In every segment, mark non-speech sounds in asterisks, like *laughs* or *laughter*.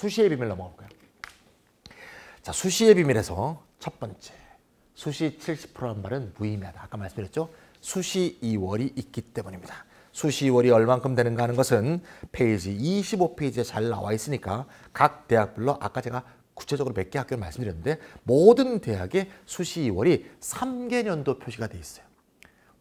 수시의 비밀 넘어가 볼까요? 자, 수시의 비밀에서 첫 번째. 수시 70%란 말은 무의미하다. 아까 말씀드렸죠? 수시 2월이 있기 때문입니다. 수시 2월이 얼만큼 되는가 하는 것은 페이지 25페이지에 잘 나와 있으니까 각 대학별로 아까 제가 구체적으로 몇 개 학교 말씀드렸는데 모든 대학에 수시 2월이 3개년도 표시가 돼 있어요.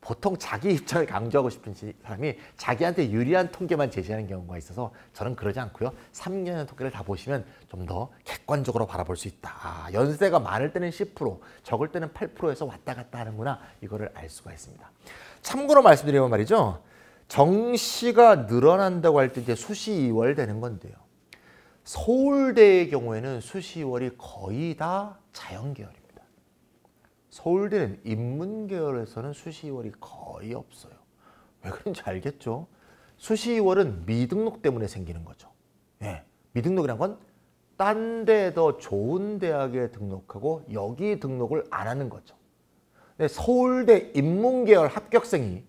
보통 자기 *laughs* 입장을 강조하고 싶은 사람이 자기한테 유리한 통계만 제시하는 경우가 있어서 저는 그러지 않고요. 3년 통계를 다 보시면 좀 더 객관적으로 바라볼 수 있다. 아, 연세가 많을 때는 10%, 적을 때는 8%에서 왔다 갔다 하는구나. 이거를 알 수가 있습니다. 참고로 말씀드리면 말이죠. 정시가 늘어난다고 할 때 이제 수시 2월 되는 건데요. 서울대의 경우에는 수시 2월이 거의 다 자연계열입니다. 서울대는 인문 계열에서는 수시2월이 거의 없어요. 왜 그런지 알겠죠? 수시2월은 미등록 때문에 생기는 거죠. 예, 미등록이란 건 딴 데 더 좋은 대학에 등록하고 여기 등록을 안 하는 거죠. 근데 서울대 인문계열 합격생이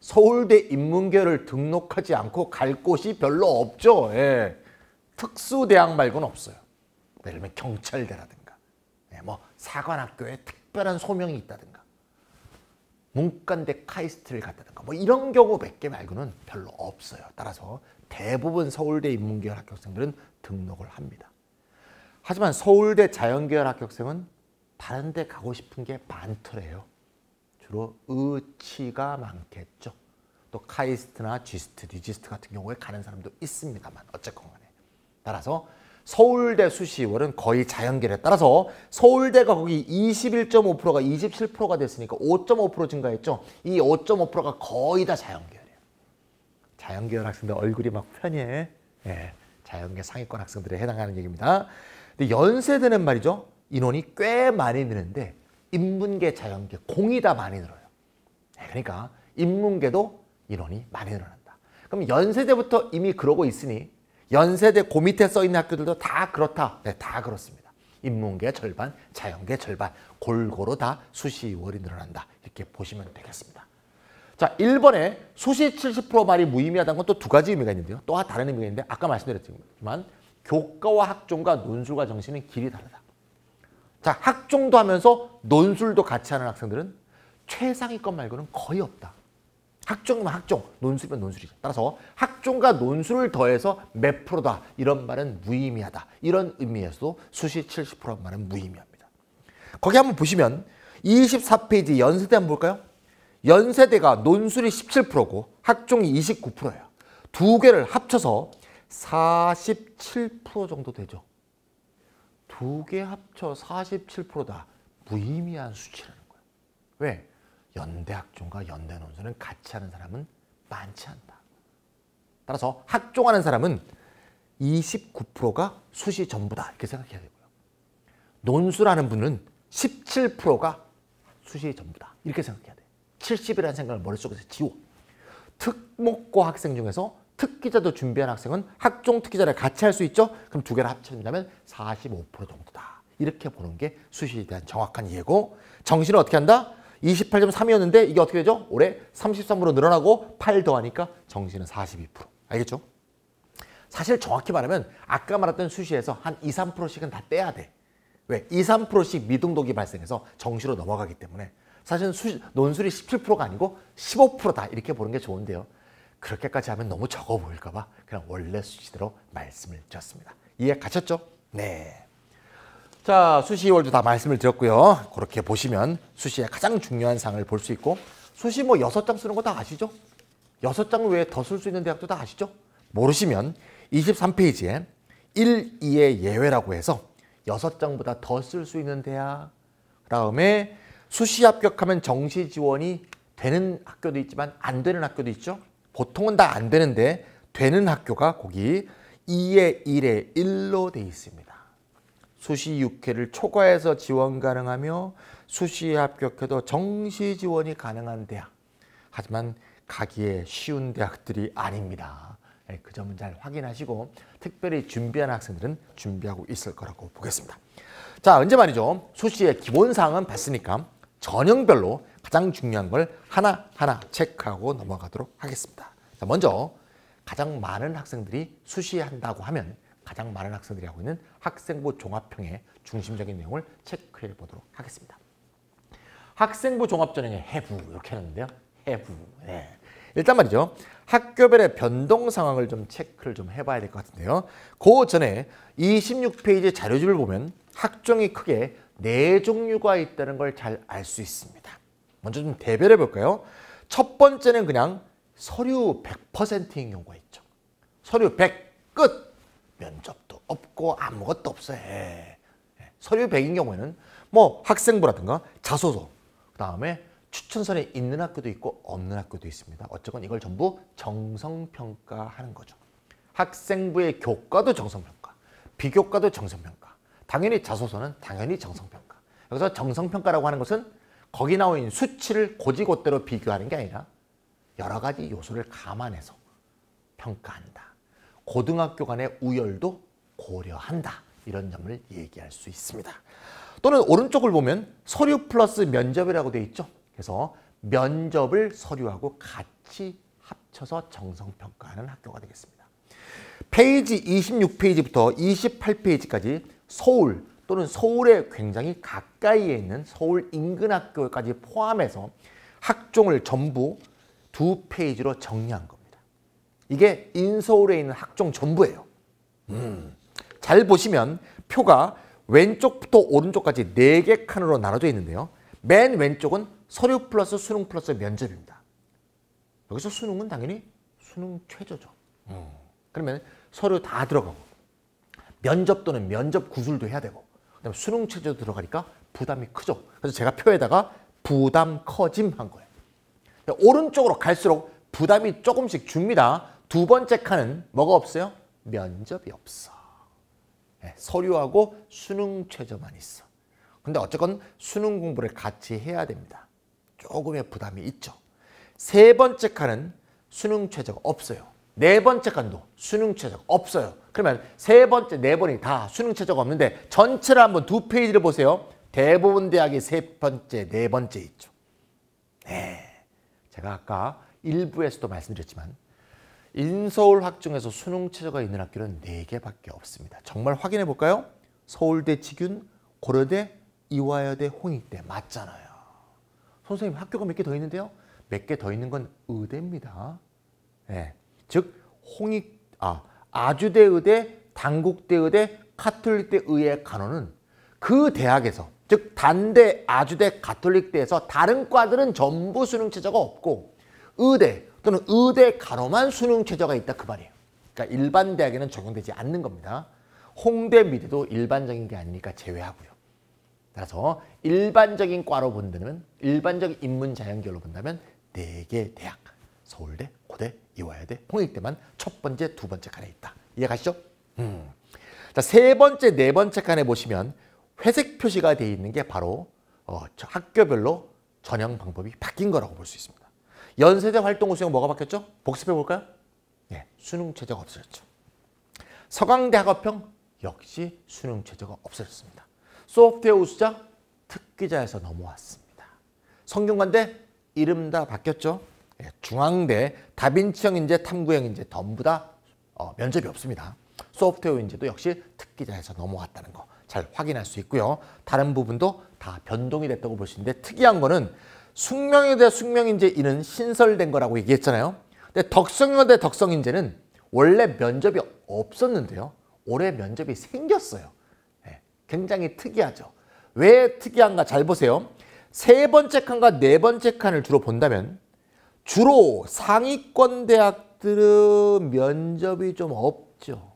서울대 인문계열을 등록하지 않고 갈 곳이 별로 없죠. 예. 특수대학 말고는 없어요. 예를 들면 경찰대라든가 예, 뭐 사관학교에 특 특별한 소명이 있다든가 문과인데 카이스트를 갔다든가 뭐 이런 경우 몇 개 말고는 별로 없어요. 따라서 대부분 서울대 인문계열 합격생들은 등록을 합니다. 하지만 서울대 자연계열 합격생은 다른 데 가고 싶은 게 많더래요. 주로 의치가 많겠죠. 또 카이스트나 지스트, 디지스트 같은 경우에 가는 사람도 있습니다만 어쨌건 간에. 따라서 서울대 수시월은 거의 자연계에 따라서 서울대가 거기 21.5%가 27%가 됐으니까 5.5% 증가했죠. 이 5.5%가 거의 다 자연계열이에요. 자연계열 학생들 얼굴이 막 편해. 예, 자연계 상위권 학생들에 해당하는 얘기입니다. 근데 연세대는 말이죠. 인원이 꽤 많이 느는데 인문계, 자연계 공이 다 많이 늘어요. 예, 그러니까 인문계도 인원이 많이 늘어난다. 그럼 연세대부터 이미 그러고 있으니 연세대 고 밑에 써 있는 학교들도 다 그렇다. 네, 다 그렇습니다. 인문계 절반, 자연계 절반, 골고루 다 수시 월이 늘어난다. 이렇게 보시면 되겠습니다. 자, 1번에 수시 70% 말이 무의미하다는 건 또 두 가지 의미가 있는데요. 또 다른 의미가 있는데 아까 말씀드렸지만 교과와 학종과 논술과 정시는 길이 다르다. 자, 학종도 하면서 논술도 같이 하는 학생들은 최상위권 말고는 거의 없다. 학종이면 학종, 논술이면 논술이죠. 따라서 학종과 논술을 더해서 몇 프로다 이런 말은 무의미하다. 이런 의미에서도 수시 70%란 말은 무의미합니다. 거기 한번 보시면 24페이지 연세대 한번 볼까요? 연세대가 논술이 17%고 학종이 29%예요. 두 개를 합쳐서 47% 정도 되죠. 두 개 합쳐 47%다. 무의미한 수치라는 거예요. 왜? 연대 학종과 연대 논술은 같이 하는 사람은 많지 않다. 따라서 학종하는 사람은 29%가 수시 전부다 이렇게 생각해야 되고요. 논술하는 분은 17%가 수시 전부다 이렇게 생각해야 돼. 70이라는 생각을 머릿속에서 지워. 특목고 학생 중에서 특기자도 준비한 학생은 학종 특기자를 같이 할 수 있죠? 그럼 두 개를 합친다면 45% 정도다. 이렇게 보는 게 수시에 대한 정확한 이해고 정시는 어떻게 한다? 28.3이었는데 이게 어떻게 되죠? 올해 33으로 늘어나고 8 더하니까 정시는 42%. 알겠죠? 사실 정확히 말하면 아까 말했던 수시에서 한 2, 3%씩은 다 떼야 돼. 왜? 2, 3%씩 미등록이 발생해서 정시로 넘어가기 때문에 사실은 수, 논술이 17%가 아니고 15%다 이렇게 보는 게 좋은데요. 그렇게까지 하면 너무 적어 보일까 봐 그냥 원래 수시대로 말씀을 드렸습니다. 이해 가셨죠? 네. 자, 수시 2월도 다 말씀을 드렸고요. 그렇게 보시면 수시의 가장 중요한 상을 볼 수 있고 수시 뭐 여섯 장 쓰는 거 다 아시죠? 여섯 장 외에 더 쓸 수 있는 대학도 다 아시죠? 모르시면 23페이지에 1, 2의 예외라고 해서 여섯 장보다 더 쓸 수 있는 대학 그다음에 수시 합격하면 정시 지원이 되는 학교도 있지만 안 되는 학교도 있죠. 보통은 다 안 되는데 되는 학교가 거기 2의 1에 1로 돼 있습니다. 수시 6회를 초과해서 지원 가능하며 수시에 합격해도 정시 지원이 가능한 대학. 하지만 가기에 쉬운 대학들이 아닙니다. 예, 그 점은 잘 확인하시고 특별히 준비한 학생들은 준비하고 있을 거라고 보겠습니다. 자, 언제 말이죠. 수시의 기본사항은 봤으니까 전형별로 가장 중요한 걸 하나하나 체크하고 넘어가도록 하겠습니다. 자, 먼저 가장 많은 학생들이 수시한다고 하면 가장 많은 학생들이 하고 있는 학생부 종합평의 중심적인 내용을 체크해 보도록 하겠습니다. 학생부 종합전형의 해부 이렇게 하는데요. 해부. 네. 일단 말이죠. 학교별의 변동 상황을 좀 체크를 좀 해봐야 될 것 같은데요. 그 전에 26페이지 자료집을 보면 학종이 크게 네 종류가 있다는 걸 잘 알 수 있습니다. 먼저 좀 대별해 볼까요? 첫 번째는 그냥 서류 100%인 경우가 있죠. 서류 100 끝! 면접도 없고 아무것도 없어요. 예. 서류 100인 경우에는 뭐 학생부라든가 자소서, 그 다음에 추천선에 있는 학교도 있고 없는 학교도 있습니다. 어쨌건 이걸 전부 정성평가하는 거죠. 학생부의 교과도 정성평가, 비교과도 정성평가, 당연히 자소서는 당연히 정성평가. 여기서 정성평가라고 하는 것은 거기 나와 있는 수치를 고지고대로 비교하는 게 아니라 여러 가지 요소를 감안해서 평가한다. 고등학교 간의 우열도 고려한다. 이런 점을 얘기할 수 있습니다. 또는 오른쪽을 보면 서류 플러스 면접이라고 되어 있죠. 그래서 면접을 서류하고 같이 합쳐서 정성평가하는 학교가 되겠습니다. 페이지 26페이지부터 28페이지까지 서울 또는 서울에 굉장히 가까이에 있는 서울 인근 학교까지 포함해서 학종을 전부 두 페이지로 정리한 겁니다. 이게 인서울에 있는 학종 전부예요. 음, 잘 보시면 표가 왼쪽부터 오른쪽까지 네 개 칸으로 나눠져 있는데요. 맨 왼쪽은 서류 플러스 수능 플러스 면접입니다. 여기서 수능은 당연히 수능 최저죠. 음. 그러면 서류 다 들어가고 면접 또는 면접 구술도 해야 되고 그다음에 수능 최저도 들어가니까 부담이 크죠. 그래서 제가 표에다가 부담 커짐 한 거예요. 오른쪽으로 갈수록 부담이 조금씩 줍니다. 두 번째 칸은 뭐가 없어요? 면접이 없어. 네, 서류하고 수능 최저만 있어. 근데 어쨌건 수능 공부를 같이 해야 됩니다. 조금의 부담이 있죠. 세 번째 칸은 수능 최저가 없어요. 네 번째 칸도 수능 최저가 없어요. 그러면 세 번째, 네 번이 다 수능 최저가 없는데 전체를 한번 두 페이지를 보세요. 대부분 대학이 세 번째, 네 번째 있죠. 네. 제가 아까 일부에서도 말씀드렸지만 인서울 학종에서 수능 최저가 있는 학교는 네개밖에 없습니다. 정말 확인해 볼까요? 서울대 직윤, 고려대, 이화여대, 홍익대 맞잖아요. 선생님 학교가 몇 개 더 있는데요. 몇 개 더 있는 건 의대입니다. 네. 즉 홍익 아 아주대 의대, 단국대 의대, 카톨릭대 의의 간호는 그 대학에서 즉 단대, 아주대, 가톨릭대에서 다른 과들은 전부 수능 최저가 없고 의대 또는 의대 간호만 수능 최저가 있다 그 말이에요. 그러니까 일반 대학에는 적용되지 않는 겁니다. 홍대, 미대도 일반적인 게 아니니까 제외하고요. 따라서 일반적인 과로 본다면 일반적 인문 자연계열로 본다면 네 개 대학 서울대, 고대, 이화여대, 홍익대만 첫 번째, 두 번째 칸에 있다. 이해 가시죠? 음. 자, 세 번째, 네 번째 칸에 보시면 회색 표시가 되어 있는 게 바로 어, 학교별로 전형 방법이 바뀐 거라고 볼 수 있습니다. 연세대 활동 우수형 뭐가 바뀌었죠? 복습해 볼까요? 예, 수능 최저가 없어졌죠. 서강대 학업형 역시 수능 최저가 없어졌습니다. 소프트웨어 우수자 특기자에서 넘어왔습니다. 성균관대 이름 다 바뀌었죠. 예, 중앙대 다빈치형 인재, 탐구형 인재 전부 다 어, 면접이 없습니다. 소프트웨어 인재도 역시 특기자에서 넘어왔다는 거 잘 확인할 수 있고요. 다른 부분도 다 변동이 됐다고 볼 수 있는데 특이한 거는 숙명여대 숙명인재 이는 신설된 거라고 얘기했잖아요. 근데 덕성여 대 덕성인재는 원래 면접이 없었는데요. 올해 면접이 생겼어요. 네, 굉장히 특이하죠. 왜 특이한가 잘 보세요. 세 번째 칸과 네 번째 칸을 주로 본다면 주로 상위권 대학들은 면접이 좀 없죠.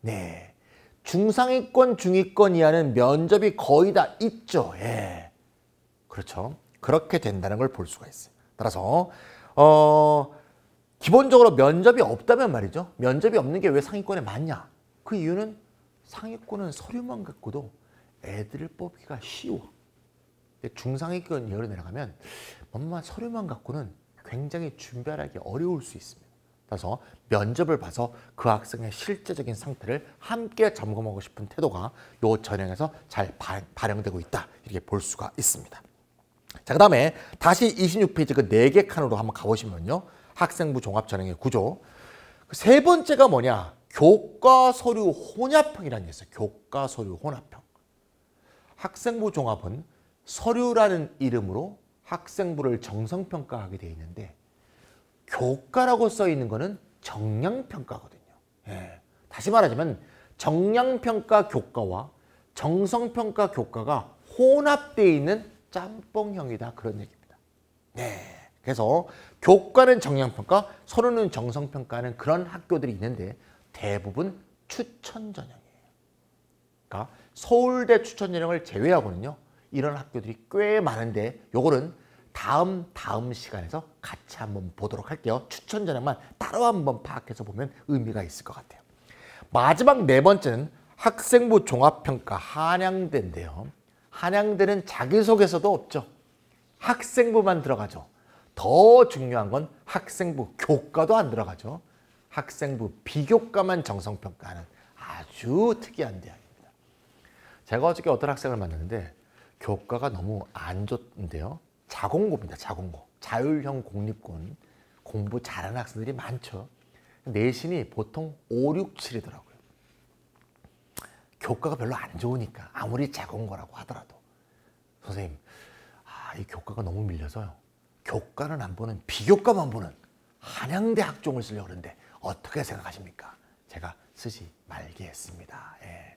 네. 중상위권, 중위권 이하는 면접이 거의 다 있죠. 예. 그렇죠. 그렇게 된다는 걸 볼 수가 있어요. 따라서 어 기본적으로 면접이 없다면 말이죠. 면접이 없는 게 왜 상위권에 많냐? 그 이유는 상위권은 서류만 갖고도 애들을 뽑기가 쉬워. 중상위권 이하로 내려가면 뭔가 서류만 갖고는 굉장히 준비하기 어려울 수 있습니다. 그래서 면접을 봐서 그 학생의 실제적인 상태를 함께 점검하고 싶은 태도가 이 전형에서 잘 발현되고 있다 이렇게 볼 수가 있습니다. 자, 그 다음에 다시 26페이지 그 네 개 칸으로 한번 가보시면요. 학생부 종합 전형의 구조. 그 세 번째가 뭐냐? 교과 서류 혼합형이라는 게 있어요. 교과 서류 혼합형. 학생부 종합은 서류라는 이름으로 학생부를 정성평가하게 되어 있는데 교과라고 써 있는 거는 정량평가거든요. 예. 다시 말하자면 정량평가 교과와 정성평가 교과가 혼합되어 있는 짬뽕형이다. 그런 얘기입니다. 네. 그래서 교과는 정량평가, 서류는 정성평가는 그런 학교들이 있는데 대부분 추천 전형이에요. 그러니까 서울대 추천 전형을 제외하고는요. 이런 학교들이 꽤 많은데 요거는 다음 다음 시간에서 같이 한번 보도록 할게요. 추천 전형만 따로 한번 파악해서 보면 의미가 있을 것 같아요. 마지막 네 번째는 학생부 종합평가 한양대인데요. 한양대는 자기소개서도 없죠. 학생부만 들어가죠. 더 중요한 건 학생부 교과도 안 들어가죠. 학생부 비교과만 정성평가하는 아주 특이한 대학입니다. 제가 어저께 어떤 학생을 만났는데 교과가 너무 안 좋은데요. 자공고입니다. 자공고. 자율형 공립군. 공부 잘하는 학생들이 많죠. 내신이 보통 5, 6, 7이더라고요. 교과가 별로 안 좋으니까 아무리 자공고라고 하더라도 선생님 아, 이 교과가 너무 밀려서요. 교과는 안 보는 비교과만 보는 한양대 학종을 쓰려고 그러는데 어떻게 생각하십니까? 제가 쓰지 말게 했습니다. 예.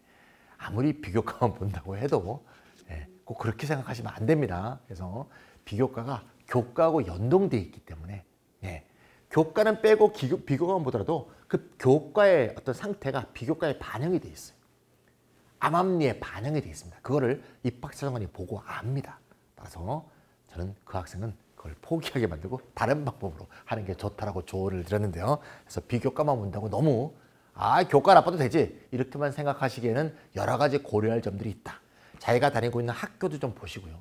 아무리 비교과만 본다고 해도 예, 꼭 그렇게 생각하시면 안 됩니다. 그래서 비교과가 교과하고 연동돼 있기 때문에 예, 교과는 빼고 기교, 비교과만 보더라도 그 교과의 어떤 상태가 비교과에 반영이 돼 있어요. 암암리에 반영이 돼 있습니다. 그거를 입학처장관이 보고 압니다. 따라서 저는 그 학생은 그걸 포기하게 만들고 다른 방법으로 하는 게 좋다라고 조언을 드렸는데요. 그래서 비교과만 본다고 너무 아 교과 나빠도 되지 이렇게만 생각하시기에는 여러 가지 고려할 점들이 있다. 자기가 다니고 있는 학교도 좀 보시고요.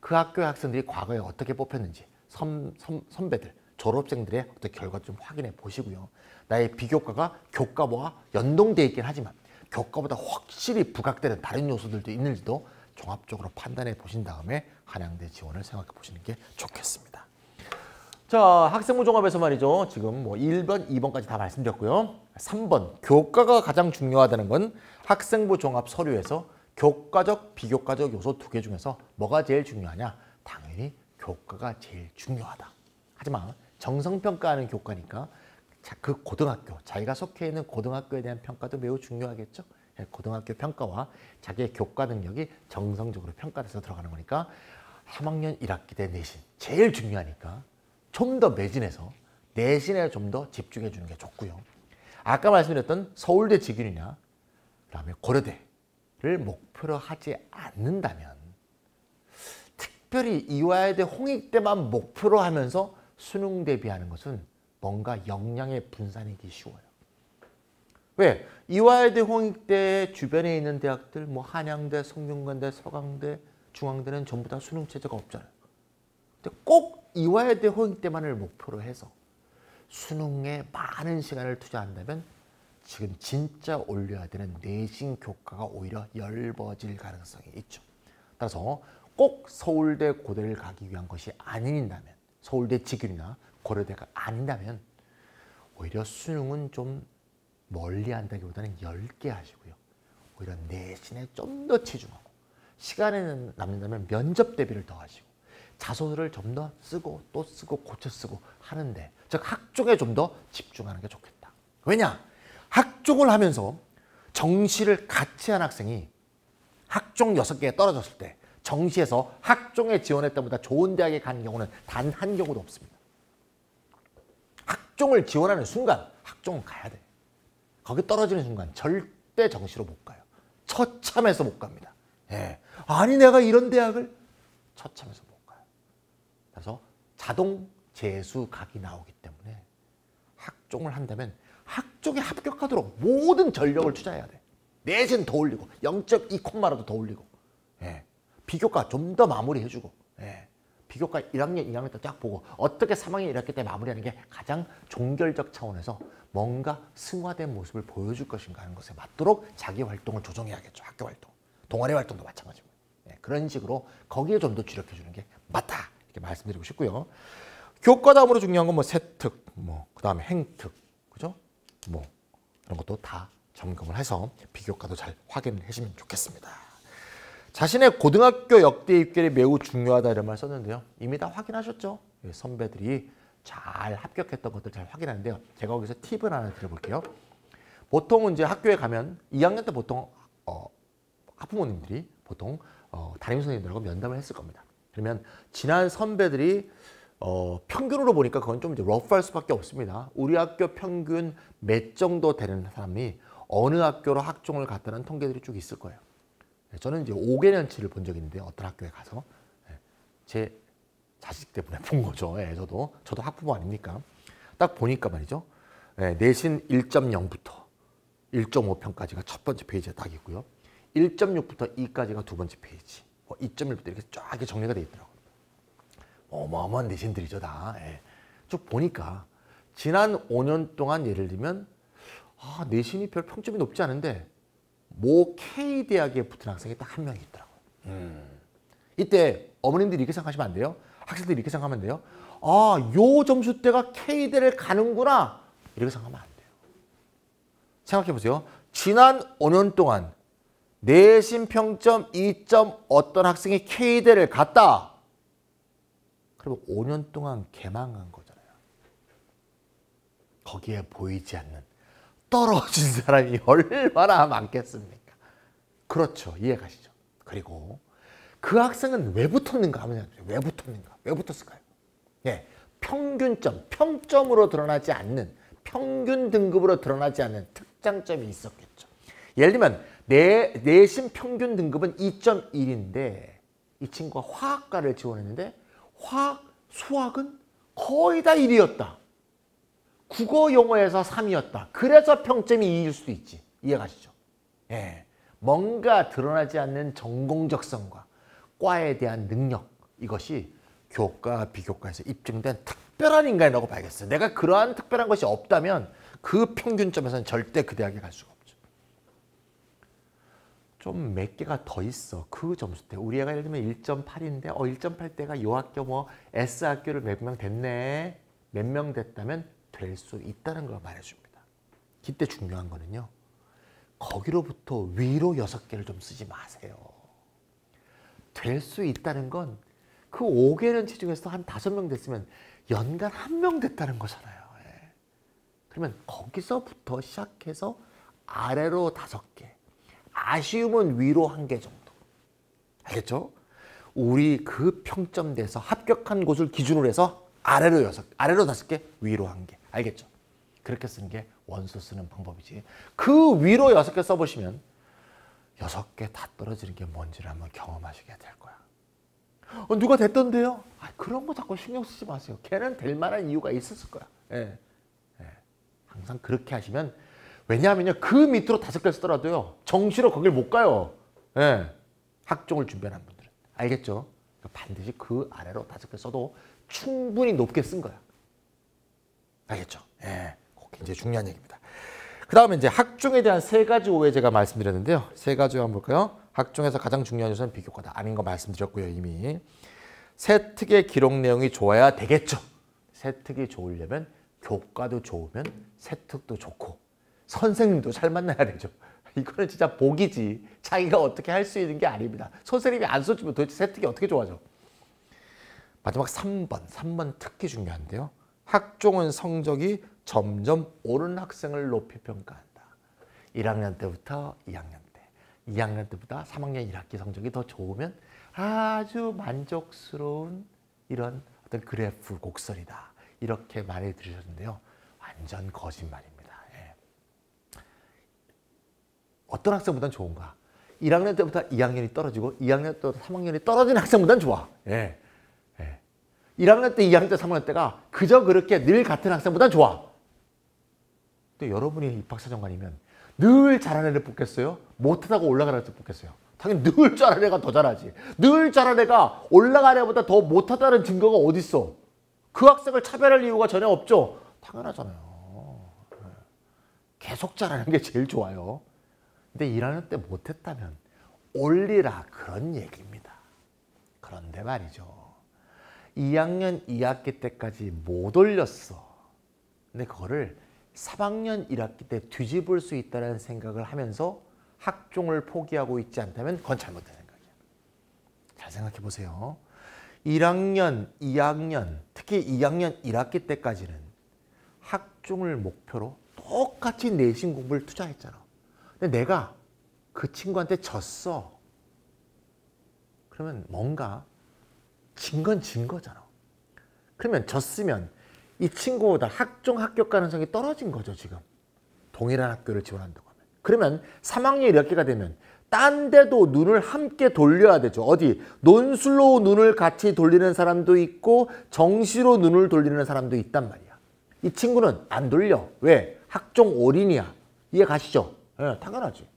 그 학교의 학생들이 과거에 어떻게 뽑혔는지 선, 선, 선배들, 졸업생들의 어떤 결과 좀 확인해 보시고요. 나의 비교과가 교과와 연동돼 있긴 하지만 교과보다 확실히 부각되는 다른 요소들도 있는지도 종합적으로 판단해 보신 다음에 한양대 지원을 생각해 보시는 게 좋겠습니다. 자, 학생부 종합에서 말이죠. 지금 뭐 1번, 2번까지 다 말씀드렸고요. 3번, 교과가 가장 중요하다는 건 학생부 종합 서류에서 교과적, 비교과적 요소 두 개 중에서 뭐가 제일 중요하냐? 당연히 교과가 제일 중요하다. 하지만 정성평가하는 교과니까 그 고등학교, 자기가 속해 있는 고등학교에 대한 평가도 매우 중요하겠죠. 예, 고등학교 평가와 자기의 교과 능력이 정성적으로 평가돼서 들어가는 거니까 3학년 1학기 때 내신 제일 중요하니까 좀 더 매진해서 내신에 좀 더 집중해 주는 게 좋고요. 아까 말씀드렸던 서울대 직윤이나 그다음에 고려대를 목표로 하지 않는다면 특별히 이화여대 홍익대만 목표로 하면서 수능 대비하는 것은 뭔가 역량의 분산이기 쉬워요. 왜? 이화여대, 홍익대 주변에 있는 대학들, 뭐 한양대, 성균관대, 서강대, 중앙대는 전부 다 수능 체제가 없잖아요. 근데 꼭 이화여대, 홍익대만을 목표로 해서 수능에 많은 시간을 투자한다면 지금 진짜 올려야 되는 내신 교과가 오히려 얇아질 가능성이 있죠. 따라서 꼭 서울대, 고대를 가기 위한 것이 아닌다면 서울대 직윤이나 고려대가 아닌다면 오히려 수능은 좀 멀리 한다기보다는 얇게 하시고요. 오히려 내신에 좀 더 치중하고 시간에는 남는다면 면접 대비를 더 하시고 자소서를 좀 더 쓰고 또 쓰고 고쳐 쓰고 하는데 즉 학종에 좀 더 집중하는 게 좋겠다. 왜냐? 학종을 하면서 정시를 같이 한 학생이 학종 여섯 개에 떨어졌을 때 정시에서 학종에 지원했던 보다 좋은 대학에 가는 경우는 단 한 경우도 없습니다. 학종을 지원하는 순간 학종은 가야 돼. 거기 떨어지는 순간 절대 정시로 못 가요. 처참해서 못 갑니다. 예. 아니 내가 이런 대학을 처참해서 못 가요. 그래서 자동 재수 각이 나오기 때문에 학종을 한다면 학종에 합격하도록 모든 전력을 투자해야 돼. 내신 더 올리고 0.2콤마라도 더 올리고 예. 비교과 좀 더 마무리해주고 예. 비교과 1학년, 2학년 때딱 보고 어떻게 3학년 1학기 때 마무리하는 게 가장 종결적 차원에서 뭔가 승화된 모습을 보여줄 것인가 하는 것에 맞도록 자기 활동을 조정해야겠죠. 학교 활동. 동아리 활동도 마찬가지고. 네, 그런 식으로 거기에 좀 더 주력해 주는 게 맞다. 이렇게 말씀드리고 싶고요. 교과 다음으로 중요한 건 뭐 세특, 뭐 그다음에 행특, 그죠? 뭐 그런 것도 다 점검을 해서 비교과도 잘 확인을 해주면 좋겠습니다. 자신의 고등학교 역대 입결이 매우 중요하다 이런 말 썼는데요. 이미 다 확인하셨죠? 예, 선배들이 잘 합격했던 것들 잘 확인하는데요. 제가 거기서 팁을 하나 드려볼게요. 보통 이제 학교에 가면 2학년 때 보통 어, 학부모님들이 보통 어, 담임 선생님들하고 면담을 했을 겁니다. 그러면 지난 선배들이 어, 평균으로 보니까 그건 좀 이제 러프할 수밖에 없습니다. 우리 학교 평균 몇 정도 되는 사람이 어느 학교로 학종을 갔다는 통계들이 쭉 있을 거예요. 네, 저는 이제 5개년치를 본 적이 있는데 어떤 학교에 가서 네, 제 자식 때문에 본 거죠. 예, 저도 저도 학부모 아닙니까? 딱 보니까 말이죠. 예, 내신 1.0부터 1.5평까지가 첫 번째 페이지에 딱 있고요. 1.6부터 2까지가 두 번째 페이지. 2.1부터 뭐 이렇게 쫙 정리가 돼 있더라고요. 어마어마한 내신들이죠 다. 예. 쭉 보니까 지난 5년 동안 예를 들면 아, 내신이 별 평점이 높지 않은데 모 K 대학에 붙은 학생이 딱 한 명 있더라고요. 음. 이때 어머님들이 이렇게 생각하시면 안 돼요. 학생들이 이렇게 생각하면 돼요. 아, 요 점수대가 K대를 가는구나. 이렇게 생각하면 안 돼요. 생각해 보세요. 지난 5년 동안 내신 평점 2점 어떤 학생이 K대를 갔다. 그러면 5년 동안 개망한 거잖아요. 거기에 보이지 않는 떨어진 *laughs* 사람이 얼마나 많겠습니까? 그렇죠. 이해가시죠? 그리고 그 학생은 왜 붙었는가 하면 왜 붙었는가? 왜 붙었을까요? 예, 평균점, 평점으로 드러나지 않는 평균 등급으로 드러나지 않는 특장점이 있었겠죠. 예를 들면 내, 내신 평균 등급은 2.1인데 이 친구가 화학과를 지원했는데 화학, 수학은 거의 다 1이었다. 국어, 영어에서 3이었다. 그래서 평점이 2일 수도 있지. 이해가시죠? 예. 뭔가 드러나지 않는 전공적성과 과에 대한 능력 이것이 교과, 비교과에서 입증된 특별한 인간이라고 봐야겠어요. 내가 그러한 특별한 것이 없다면 그 평균점에서는 절대 그 대학에 갈 수가 없죠. 좀 몇 개가 더 있어. 그 점수대. 우리 애가 예를 들면 1.8인데 어 1.8대가 요 학교 뭐 S 학교를 몇 명 됐네. 몇 명 됐다면 될 수 있다는 걸 말해줍니다. 이때 중요한 거는요. 거기로부터 위로 여섯 개를 좀 쓰지 마세요. 될 수 있다는 건 그 5개는 체중에서 한 다섯 명 됐으면 연간 한 명 됐다는 거잖아요. 예. 그러면 거기서부터 시작해서 아래로 다섯 개, 아쉬움은 위로 한 개 정도. 알겠죠? 우리 그 평점돼서 합격한 곳을 기준으로 해서 아래로 여섯, 아래로 다섯 개, 위로 한 개. 알겠죠? 그렇게 쓰는 게 원수 쓰는 방법이지. 그 위로 여섯 개 써보시면 여섯 개 다 떨어지는 게 뭔지를 한번 경험하시게 될 거야. 어, 누가 됐던데요? 아, 그런 거 자꾸 신경 쓰지 마세요. 걔는 될 만한 이유가 있었을 거야. 예. 예. 항상 그렇게 하시면 왜냐하면요 그 밑으로 다섯 개 쓰더라도요 정시로 거길 못 가요. 예. 학종을 준비하는 분들은 알겠죠? 반드시 그 아래로 다섯 개 써도 충분히 높게 쓴 거야. 알겠죠? 예. 꼭 굉장히 중요한 얘기입니다. 그 다음에 이제 학종에 대한 세 가지 오해 제가 말씀드렸는데요. 세 가지 한번 볼까요? 학종에서 가장 중요한 요소는 비교과다. 아닌 거 말씀드렸고요, 이미. 새 특의 기록 내용이 좋아야 되겠죠. 새 특이 좋으려면 교과도 좋으면 새 특도 좋고 선생님도 잘 만나야 되죠. *laughs* 이거는 진짜 복이지. 자기가 어떻게 할 수 있는 게 아닙니다. 선생님이 안 써주면 도대체 새 특이 어떻게 좋아져? 마지막 3번. 3번 특히 중요한데요. 학종은 성적이 점점 옳은 학생을 높이 평가한다. 1학년 때부터 2학년 때, 2학년 때보다 3학년 1학기 성적이 더 좋으면 아주 만족스러운 이런 어떤 그래프 곡선이다. 이렇게 말해 드리셨는데요. 완전 거짓말입니다. 예. 어떤 학생보다는 좋은가? 1학년 때부터 2학년이 떨어지고 2학년 때부터 3학년이 떨어진 학생보다는 좋아. 예. 1학년 때, 2학년 때, 3학년 때가 그저 그렇게 늘 같은 학생보다 좋아. 근데 여러분이 입학사정관이면 늘 잘하는 애를 뽑겠어요? 못하다고 올라가는 애를 뽑겠어요? 당연히 늘 잘하는 애가 더 잘하지. 늘 잘하는 애가 올라가는 애보다 더 못하다는 증거가 어딨어? 그 학생을 차별할 이유가 전혀 없죠? 당연하잖아요. 계속 잘하는 게 제일 좋아요. 근데 1학년 때 못했다면 올리라 그런 얘기입니다. 그런데 말이죠. 2학년 2학기 때까지 못 올렸어. 근데 그거를 3학년 1학기 때 뒤집을 수 있다는 생각을 하면서 학종을 포기하고 있지 않다면 그건 잘못된 생각이야. 잘 생각해 보세요. 1학년, 2학년, 특히 2학년 1학기 때까지는 학종을 목표로 똑같이 내신 공부를 투자했잖아. 근데 내가 그 친구한테 졌어. 그러면 뭔가 진 건 진 거잖아. 그러면 졌으면 이 친구보다 학종 합격 가능성이 떨어진 거죠, 지금. 동일한 학교를 지원한다고 하면. 그러면 3학년 1학기가 되면 딴 데도 눈을 함께 돌려야 되죠. 어디? 논술로 눈을 같이 돌리는 사람도 있고 정시로 눈을 돌리는 사람도 있단 말이야. 이 친구는 안 돌려. 왜? 학종 올인이야. 이해 가시죠? 예, 당연하지.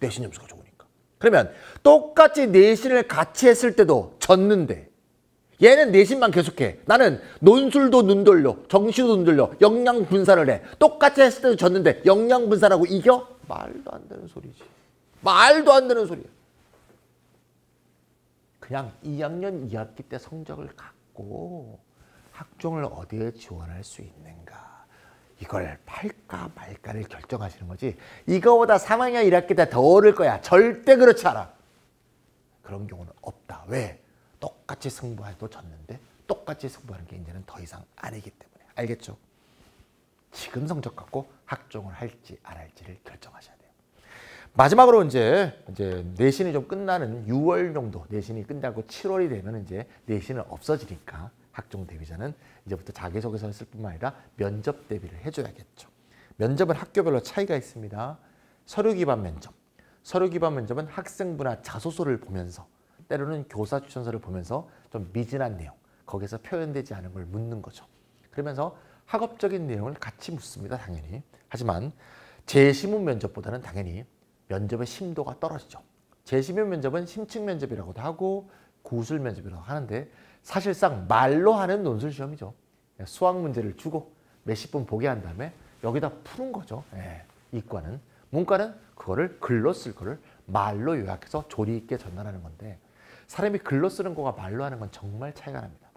내신 점수가 좋으니까. 그러면 똑같이 내신을 같이 했을 때도 졌는데 얘는 내신만 계속해. 나는 논술도 눈 돌려, 정시도 눈 돌려, 영양 분사를 해. 똑같이 했을 때도 졌는데 영양 분사라고 이겨? 말도 안 되는 소리지. 말도 안 되는 소리야. 그냥 2학년 2학기 때 성적을 갖고 학종을 어디에 지원할 수 있는가. 이걸 팔까 말까를 결정하시는 거지. 이거보다 3학년 1학기 때더 어릴 거야. 절대 그렇지 않아. 그런 경우는 없다. 왜? 똑같이 승부해도 졌는데 똑같이 승부하는 게 이제는 더 이상 아니기 때문에. 알겠죠? 지금 성적 갖고 학종을 할지 안 할지를 결정하셔야 돼요. 마지막으로 이제 이제 내신이 좀 끝나는 6월 정도 내신이 끝나고 7월이 되면 이제 내신은 없어지니까 학종 대비자는 이제부터 자기소개서 쓸 뿐만 아니라 면접 대비를 해줘야겠죠. 면접은 학교별로 차이가 있습니다. 서류 기반 면접. 서류 기반 면접은 학생부나 자소서를 보면서 때로는 교사 추천서를 보면서 좀 미진한 내용, 거기서 표현되지 않은 걸 묻는 거죠. 그러면서 학업적인 내용을 같이 묻습니다, 당연히. 하지만 재시문 면접보다는 당연히 면접의 심도가 떨어지죠. 재시문 면접은 심층 면접이라고도 하고 구술 면접이라고 하는데 사실상 말로 하는 논술 시험이죠. 수학 문제를 주고 몇십 분 보게 한 다음에 여기다 푸는 거죠. 예, 이과는. 문과는 그거를 글로 쓸 거를 말로 요약해서 조리 있게 전달하는 건데 사람이 글로 쓰는 거가 말로 하는 건 정말 차이가 납니다.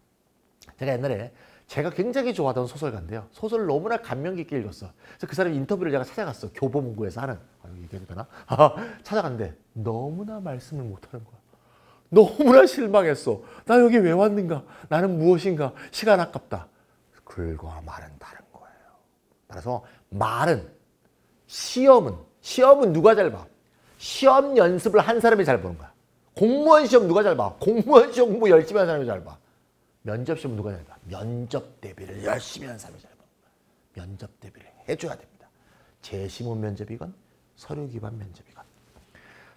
제가 옛날에 제가 굉장히 좋아하던 소설가인데요. 소설을 너무나 감명 깊게 읽었어. 그래서 그 사람 인터뷰를 제가 찾아갔어. 교보문고에서 하는. 아, 얘기해도 되나? *laughs* 찾아갔는데 너무나 말씀을 못하는 거야. 너무나 실망했어. 나 여기 왜 왔는가? 나는 무엇인가? 시간 아깝다. 글과 말은 다른 거예요. 따라서 말은 시험은 시험은 누가 잘 봐? 시험 연습을 한 사람이 잘 보는 거야. 공무원 시험 누가 잘 봐? 공무원 시험 공부 열심히 한 사람이 잘 봐. 면접 시험 누가 잘 봐? 면접 대비를 열심히 한 사람이 잘 봐. 면접 대비를 해줘야 됩니다. 재시문 면접이건 서류 기반 면접이건.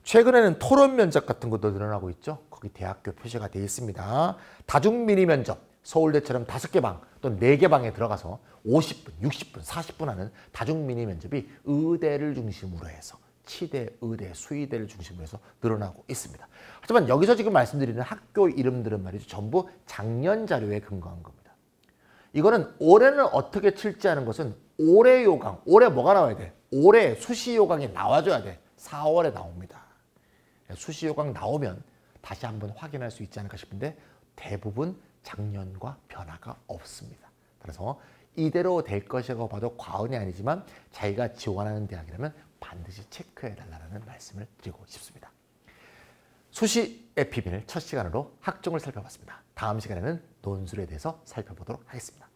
최근에는 토론 면접 같은 것도 늘어나고 있죠. 거기 대학교 표시가 되어 있습니다. 다중 미니 면접, 서울대처럼 다섯 개 방 또는 네 개 방에 들어가서 50분, 60분, 40분 하는 다중 미니 면접이 의대를 중심으로 해서 치대, 의대, 수의대를 중심으로 해서 늘어나고 있습니다. 하지만 여기서 지금 말씀드리는 학교 이름들은 말이죠. 전부 작년 자료에 근거한 겁니다. 이거는 올해는 어떻게 칠지 하는 것은 올해 요강, 올해 뭐가 나와야 돼? 올해 수시 요강이 나와줘야 돼. 4월에 나옵니다. 수시 요강 나오면 다시 한번 확인할 수 있지 않을까 싶은데 대부분 작년과 변화가 없습니다. 그래서 이대로 될 것이라고 봐도 과언이 아니지만 자기가 지원하는 대학이라면 반드시 체크해 달라는 말씀을 드리고 싶습니다. 수시의 비밀 첫 시간으로 학종을 살펴봤습니다. 다음 시간에는 논술에 대해서 살펴보도록 하겠습니다.